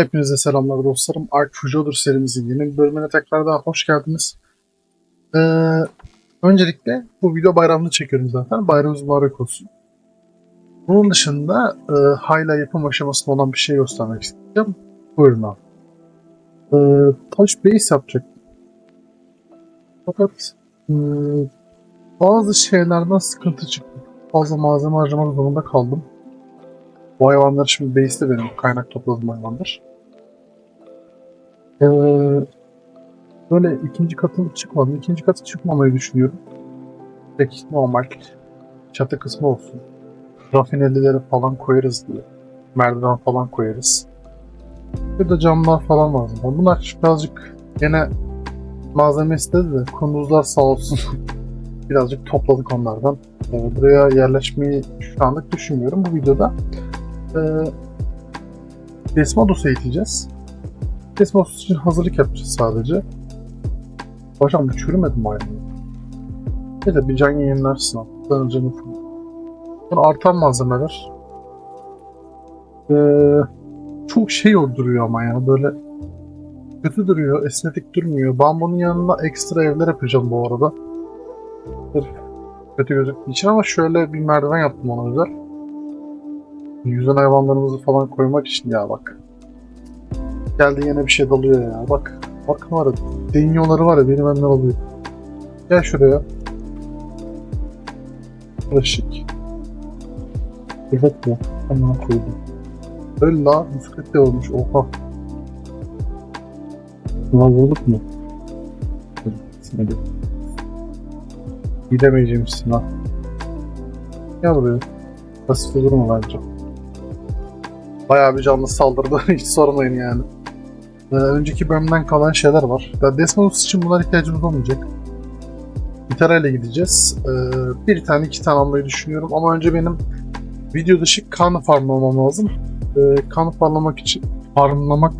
Hepinize selamlar dostlarım. Ark Fujodur serimizin yeni bir bölümüne tekrardan hoş geldiniz. Ee, öncelikle bu video bayramını çekiyorum zaten. Bayramımız mübarek olsun. Bunun dışında e, hala yapım aşamasında olan bir şey göstermek istiyorum. Buyurun abi. Ee, touch base yapacak. Fakat e, bazı şeylerden sıkıntı çıktı. Fazla malzeme harcamak zorunda kaldım. Bu hayvanlar şimdi base'te benim kaynak topladığım hayvanlar. Ee, böyle ikinci katı çıkmadı. İkinci katı çıkmamayı düşünüyorum. Pek normal çatı kısmı olsun. Rafinelileri falan koyarız diye. Merdiven falan koyarız. Bir de camlar falan lazım. Bunlar birazcık gene malzeme istedi de kunduzlar sağ olsun. birazcık topladık onlardan. Ee, buraya yerleşmeyi şu anlık düşünmüyorum. Bu videoda e, Desmodos'u eğiteceğiz. Desmodos için hazırlık yapacağız sadece. Hocam bu çürümedi mi aynı? Neyse bir can yayınlarsın. Ben canım full. Artan malzemeler. Ee, çok şey duruyor ama ya böyle kötü duruyor, estetik durmuyor. Bambunun yanına ekstra evler yapacağım bu arada. Kötü gözüktüğü için ama şöyle bir merdiven yaptım ona özel. Yüzen hayvanlarımızı falan koymak için ya bak. Geldi yine bir şey dalıyor ya bak. Bakın var ya denyoları var ya benim benden alıyor. Gel şuraya. Işık. Evet mi? Hemen koydum. Öyle la bisiklet de olmuş oha. Buna vurduk mu? Hadi. Gidemeyeceğim ha. Gel buraya. Basit olur mu bence? Bayağı bir canlı saldırdı. Hiç sormayın yani. Ee, önceki bölümden kalan şeyler var. Ya Desmos için bunlar ihtiyacımız olmayacak. Gitarayla gideceğiz. Ee, bir tane iki tane almayı düşünüyorum ama önce benim video dışı kan farmlamam lazım. Ee, kan farmlamak için farmlamak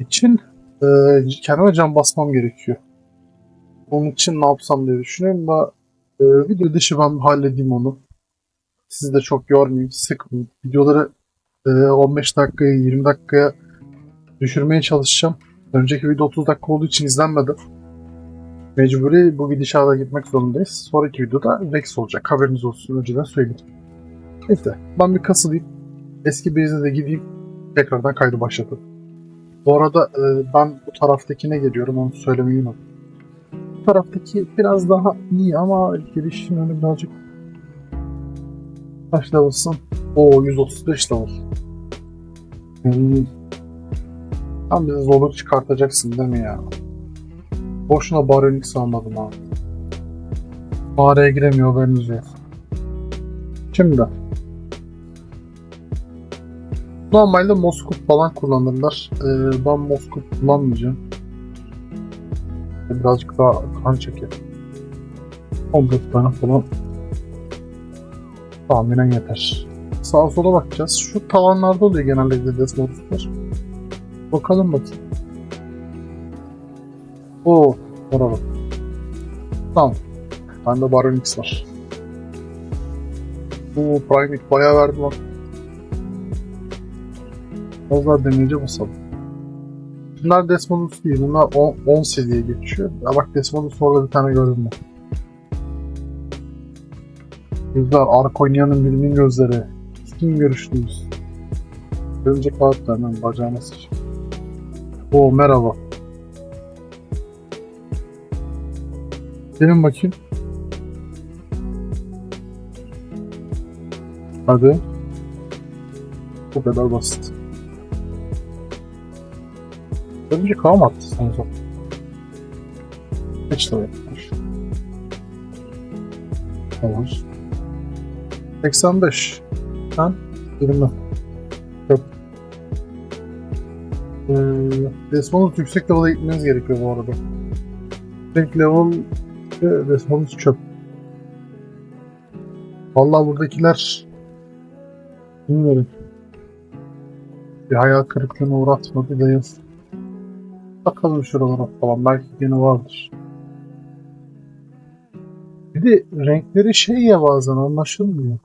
için e, kendime can basmam gerekiyor. Onun için ne yapsam diye düşünüyorum da e, video dışı ben halledeyim onu. Sizi de çok yormayayım, sıkmayayım. Videoları e, 15 dakikaya, 20 dakikaya düşürmeye çalışacağım. Önceki video 30 dakika olduğu için izlenmedi. Mecburi bu gidişata gitmek zorundayız. Sonraki videoda Rex olacak. Haberiniz olsun. Önceden söyleyeyim. Neyse ben bir kasılayım. Eski base'e de gideyim. Tekrardan kaydı başlatalım. Bu arada e, ben bu taraftakine geliyorum. Onu söylemeyi unuttum. Bu taraftaki biraz daha iyi ama girişin önü birazcık Kaç level'sın? Oo 135 level. Hmm. Tam bize zorluk çıkartacaksın değil mi ya? Boşuna baronik sanmadım abi. Mağaraya giremiyor haberiniz yok. Şimdi. Normalde Moskop falan kullanırlar. Ee, ben Moskop kullanmayacağım. Birazcık daha kan çeker. 14 tane falan tahminen yeter. Sağa sola bakacağız. Şu tavanlarda oluyor genellikle desmoduslar. Bakalım bakayım. Oo, orada. Tamam. Bende Baronix var. Bu Primate bayağı verdi lan. Az daha deneyece basalım. Bunlar Desmodus değil. Bunlar 10, 10 seviye geçiyor. Ya bak Desmodus orada bir tane gördüm ben. Güzel, Arkonya'nın birinin gözleri. Kim görüştünüz? Örümcek ağıtlar hemen bacağına sıçıyor. Oo merhaba. Gelin bakayım. Hadi. Bu kadar basit. Örümcek ağ mı attı sanırım? Hiç de yapmış. Tamam. 85. Sen 20. Desmondus yüksek level'a gitmeniz gerekiyor bu arada. Yüksek level ve Desmondus çöp. Vallahi buradakiler bilmiyorum. Bir hayal kırıklığına uğratmadı değil. Bakalım şuralara falan belki yine vardır. Bir de renkleri şey ya bazen anlaşılmıyor.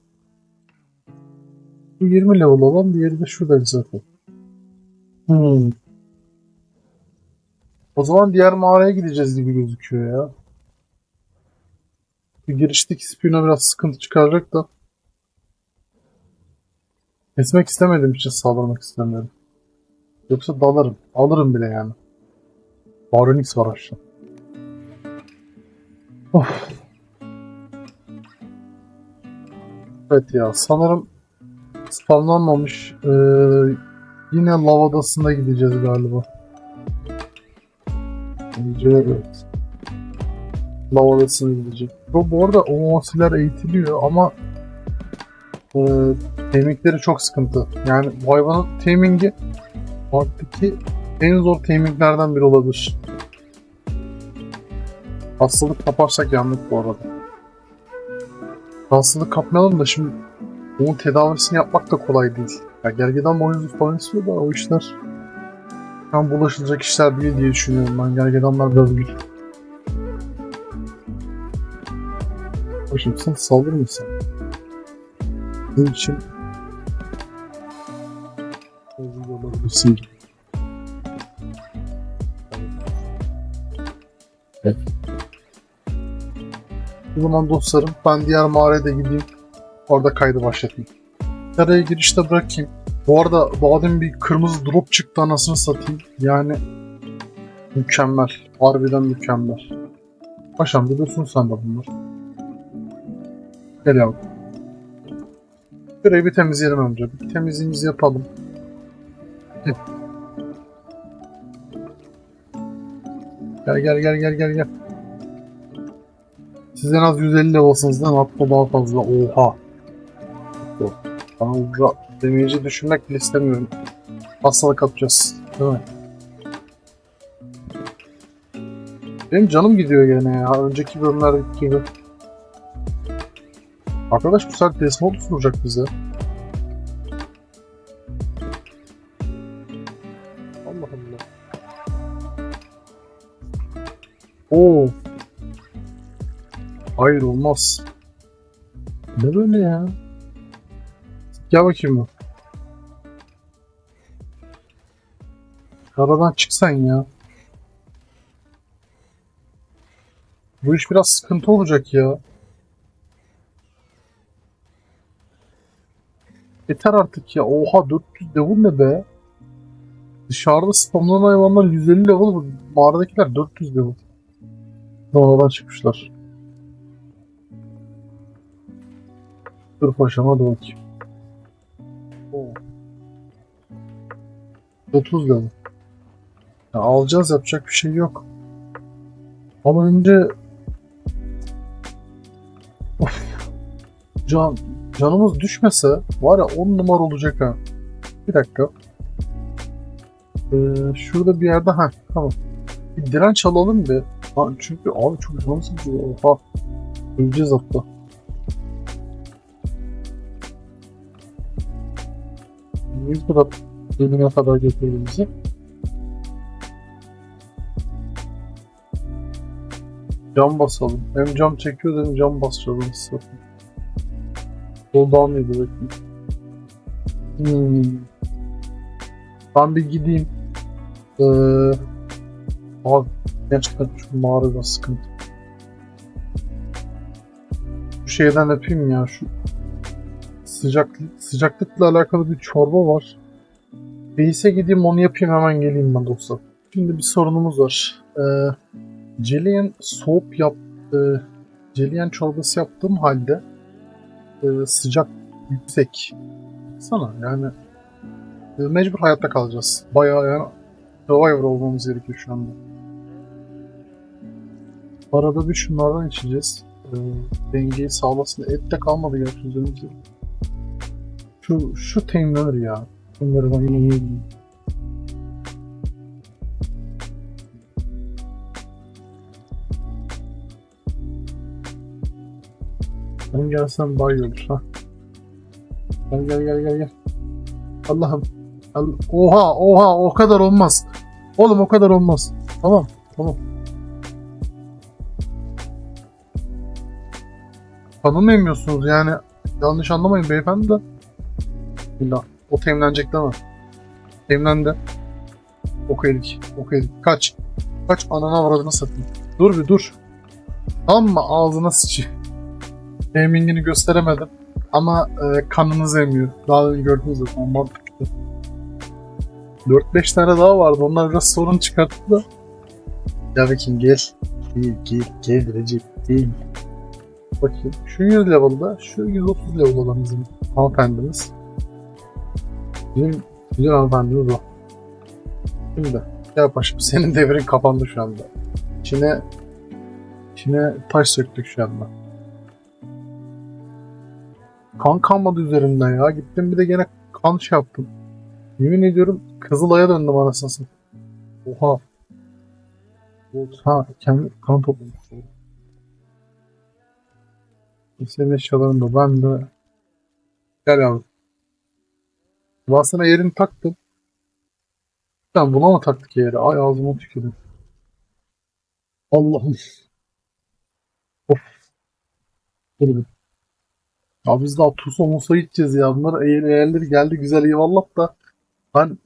Bu 20 level olan diğeri de şurada zaten. Hmm. O zaman diğer mağaraya gideceğiz gibi gözüküyor ya. Bir girişteki spino biraz sıkıntı çıkaracak da. Kesmek istemediğim için saldırmak istemiyorum. Yoksa dalarım. Alırım bile yani. Baronix var aşağı. Of. Evet ya sanırım spamlanmamış ee, yine lav adasına gideceğiz galiba. Bence evet. Lav adasına gidecek. Bu, bu arada o asiller eğitiliyor ama e, temikleri çok sıkıntı. Yani bu hayvanın temingi parktaki en zor temiklerden biri olabilir. Hastalık kaparsak yandık bu arada. Hastalık kapmayalım da şimdi onun tedavisini yapmak da kolay değil. Ya gergedan boynuzu falan istiyor da o işler tam bulaşılacak işler değil diye düşünüyorum ben. Gergedanlar biraz gül. Başım sen saldırır mısın? Bunun için. Evet. O zaman dostlarım ben diğer mağaraya da gideyim. Orada kaydı başlatayım. Nereye girişte bırakayım. Bu arada demin bir kırmızı drop çıktı anasını satayım. Yani mükemmel. Harbiden mükemmel. Paşam biliyorsun sen de bunlar. Gel yavrum. Şurayı bir temizleyelim önce. Bir temizliğimizi yapalım. Gel. Gel gel gel gel gel. Siz en az 150 level'sınız değil daha fazla. Oha. Ben burada damage'i düşünmek bile istemiyorum. Hastalık yapacağız. Değil mi? Benim canım gidiyor gene ya. Önceki bölümlerdeki gibi. Arkadaş bu sefer test modu sunacak bize. Allah Allah. Oo. Hayır olmaz. Ne böyle ya? Gel bakayım bu. Aradan çıksan ya. Bu iş biraz sıkıntı olacak ya. Yeter artık ya. Oha 400 level ne be? Dışarıda spamlanan hayvanlar 150 level. Mağaradakiler 400 level. Sonradan çıkmışlar. Dur paşam hadi bakayım. Oo. 30 level. Ya alacağız yapacak bir şey yok. Ama önce. Can, canımız düşmese var ya 10 numara olacak ha. Bir dakika. Ee, şurada bir yerde ha tamam. Bir direnç alalım bir. Ha, çünkü abi çok canımız gidiyor. Oha. Öleceğiz hatta. Bu kadar bölüme kadar getirdi bizi? Cam basalım. Hem cam çekiyor hem cam basacağız. satayım. Soldan mıydı bakayım. Hmm. Ben bir gideyim. Ee, abi gerçekten şu mağarada sıkıntı. Şu şeyden yapayım ya şu sıcak sıcaklıkla alakalı bir çorba var. Reis'e gideyim onu yapayım hemen geleyim ben dostlar. Şimdi bir sorunumuz var. Ee, Celiyen soğuk yap e, çorbası yaptığım halde e, sıcak yüksek. Sana yani e, mecbur hayatta kalacağız. Bayağı yani survivor olmamız gerekiyor şu anda. Arada bir şunlardan içeceğiz. E, dengeyi sağlasın. Et de kalmadı gerçi üzerimizde. Şu, şu teamlenir ya. Bunları ben yiyeyim. Ben gelsem daha iyi olur ha. Gel gel gel gel gel. Allah'ım. Al- Oha oha o kadar olmaz. Oğlum o kadar olmaz. Tamam tamam. Kanı emiyorsunuz yani. Yanlış anlamayın beyefendi de. İlla. O temlenecek değil mi? Temlendi. Ok edik. Ok edik. Kaç. Kaç anana avradını satayım. Dur bir dur. Amma ağzına sıçıyor. Gaming'ini gösteremedim. Ama e, kanınız emiyor. Daha önce gördünüz zaten mantıklı. 4-5 tane daha vardı. Onlar biraz sorun çıkarttı da. Ya bakayım gel. Gel gel gel Recep gel. Bakayım. Şu 100 level'da, şu 130 level olan bizim hanımefendimiz. Bizim güzel hanımefendimiz o. Şimdi ya paşam senin devrin kapandı şu anda. İçine içine taş söktük şu anda. Kan kalmadı üzerimden ya. Gittim bir de gene kan şey yaptım. Yemin ediyorum Kızılay'a döndüm anasını satayım. Oha. Ha kendi kan toplamış. Senin eşyaların da ben de. Gel yavrum. Basına yerini taktım. Ben buna mı taktık yeri? Ay ağzıma tükürdüm. Allah'ım. Of. Dur. Ya biz daha Tuso Musa gideceğiz ya. Bunlar eğer eğerleri geldi güzel eyvallah da. Ben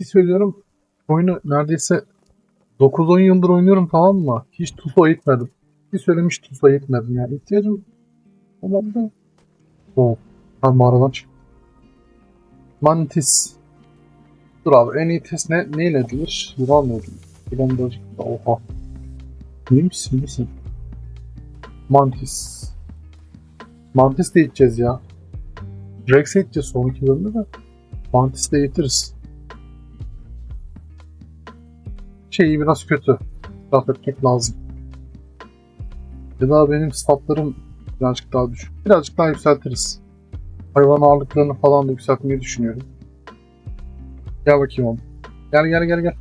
bir söylüyorum oyunu neredeyse 9-10 yıldır oynuyorum tamam mı? Hiç Tuso gitmedim. Bir söylemiş Tuso gitmedim yani. İhtiyacım olmadı. Oh. Ben mağaradan çık. Mantis. Dur abi en iyi test ne, neyle edilir? Yuval mı edilir? Da oha. Neymiş misin? Mantis. Mantis de içeceğiz ya. Rex'e içeceğiz sonraki bölümde de. Mantis de getiririz. Şeyi biraz kötü. Laf etmek lazım. Ya da benim statlarım birazcık daha düşük. Birazcık daha yükseltiriz. Hayvan ağırlıklarını falan da yükseltmeyi düşünüyorum. Gel bakayım oğlum. Gel gel gel gel.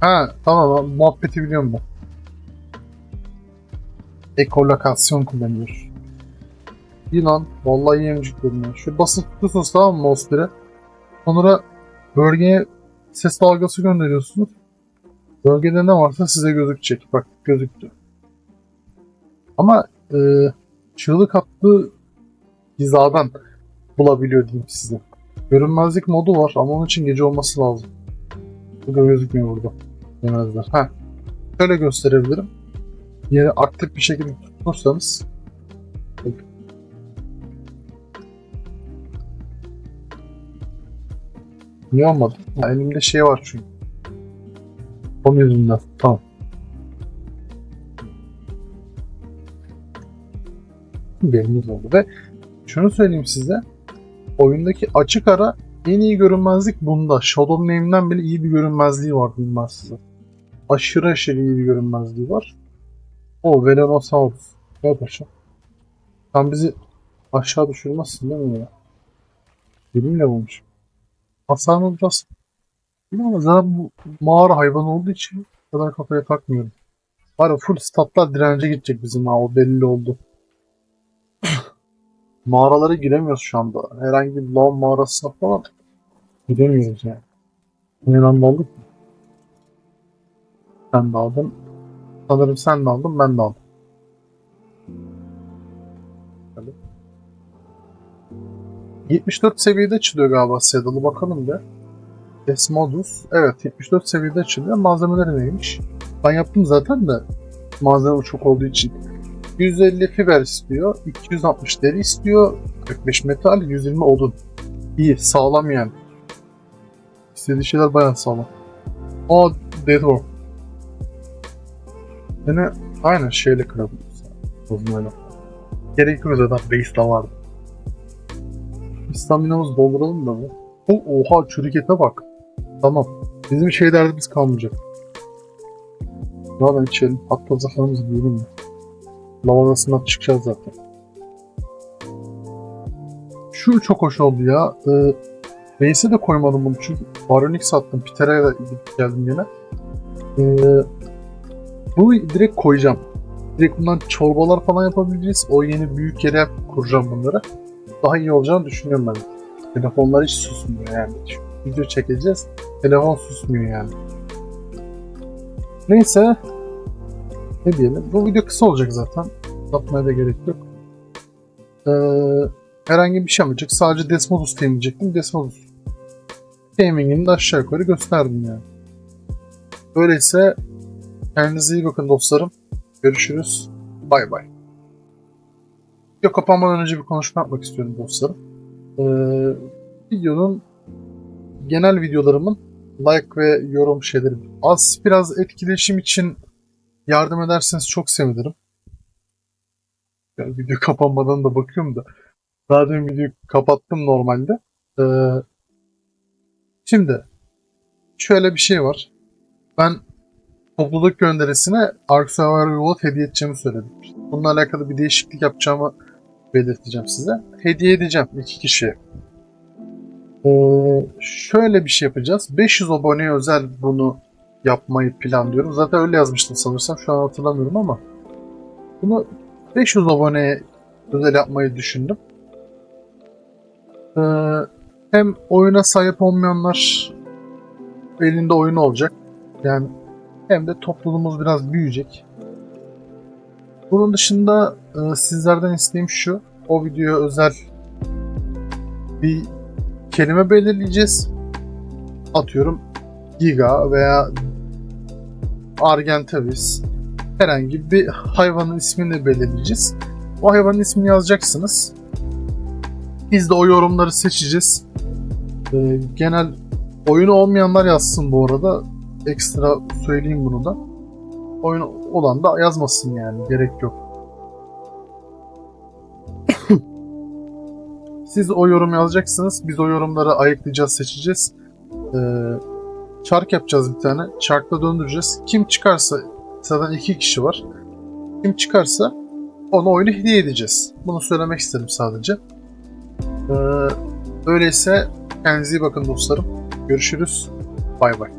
Ha tamam muhabbeti biliyorum ben. Ekolokasyon kullanıyor. Yılan vallahi iyi emcik görünüyor. Şu basıp tutuyorsunuz tamam mı 1'e. Sonra bölgeye ses dalgası gönderiyorsunuz. Bölgede ne varsa size gözükecek. Bak gözüktü. Ama e, çığlık attığı hizadan bulabiliyor diyeyim size. Görünmezlik modu var ama onun için gece olması lazım. Bu da gözükmüyor burada. Demezler. Ha. Şöyle gösterebilirim. Yeri aktif bir şekilde tutursanız Niye olmadı? Ha, elimde şey var çünkü. Onun yüzünden. Tamam. Belimiz oldu ve şunu söyleyeyim size. Oyundaki açık ara en iyi görünmezlik bunda. Shadow Name'den bile iyi bir görünmezliği var bilmez size. Aşırı aşırı iyi bir görünmezliği var. O Velenosaurus. Gel paşa. Sen bizi aşağı düşürmezsin değil mi ya? Benimle olmuş. Hasarımız biraz Bilmiyorum zaten bu mağara hayvan olduğu için kadar kafaya takmıyorum. Var full statlar dirence gidecek bizim ha o belli oldu. Mağaralara giremiyoruz şu anda. Herhangi bir lav mağarasına falan giremiyoruz yani. Neden aldık mı? Sen de aldın. Sanırım sen de aldın, ben de aldım. Hadi. 74 seviyede açılıyor galiba Saddle'ı bakalım bir. Desmodus. Evet 74 seviyede açılıyor. Malzemeleri neymiş? Ben yaptım zaten de malzeme çok olduğu için. 150 fiber istiyor. 260 deri istiyor. 45 metal, 120 odun. İyi, sağlam yani. İstediği şeyler bayağı sağlam. Aa, Deadworm. Yine aynen şeyle kırabiliriz. Bozmayla. Gerek yok zaten base'de vardı. Staminamızı dolduralım da bu. O- Oha çürük ete bak. Tamam. Bizim şey derdimiz kalmayacak. Daha içelim. Hatta zaferimizi büyüdüm mü? Lavadasından çıkacağız zaten. Şu çok hoş oldu ya. Ee, Base'e de koymadım bunu çünkü Baronik sattım. Da gidip geldim yine. Ee, bunu direkt koyacağım. Direkt bundan çorbalar falan yapabileceğiz. O yeni büyük yere kuracağım bunları. Daha iyi olacağını düşünüyorum ben. Telefonlar hiç susmuyor yani. Şu Video çekeceğiz. Telefon susmuyor yani. Neyse. Ne diyelim. Bu video kısa olacak zaten. Yapmaya da gerek yok. Ee, herhangi bir şey yapmayacak. Sadece Desmodus temizleyecektim. Desmodus temingini de aşağı yukarı gösterdim yani. Öyleyse kendinize iyi bakın dostlarım. Görüşürüz. Bay bay. Video kapanmadan önce bir konuşma yapmak istiyorum dostlarım. Ee, videonun genel videolarımın like ve yorum şeyleri az biraz etkileşim için yardım ederseniz çok sevinirim. Yani video kapanmadan da bakıyorum da. Daha dün videoyu kapattım normalde. Ee, şimdi şöyle bir şey var. Ben topluluk gönderisine Ark Survivor Wallet hediye edeceğimi söyledim. Bununla alakalı bir değişiklik yapacağımı belirteceğim size. Hediye edeceğim iki kişiye. Ee, şöyle bir şey yapacağız. 500 aboneye özel bunu yapmayı planlıyorum. Zaten öyle yazmıştım sanırsam. Şu an hatırlamıyorum ama. Bunu 500 aboneye özel yapmayı düşündüm. Ee, hem oyuna sahip olmayanlar elinde oyunu olacak. Yani hem de topluluğumuz biraz büyüyecek. Bunun dışında e, sizlerden isteğim şu. O videoya özel bir kelime belirleyeceğiz. Atıyorum Giga veya Argentavis herhangi bir hayvanın ismini belirleyeceğiz. O hayvanın ismini yazacaksınız. Biz de o yorumları seçeceğiz. Ee, genel oyunu olmayanlar yazsın bu arada. Ekstra söyleyeyim bunu da. Oyun olan da yazmasın yani. Gerek yok. Siz o yorum yazacaksınız. Biz o yorumları ayıklayacağız, seçeceğiz. Ee, çark yapacağız bir tane. Çarkla döndüreceğiz. Kim çıkarsa, zaten iki kişi var. Kim çıkarsa ona oyunu hediye edeceğiz. Bunu söylemek istedim sadece. Ee, öyleyse kendinize iyi bakın dostlarım. Görüşürüz. Bay bay.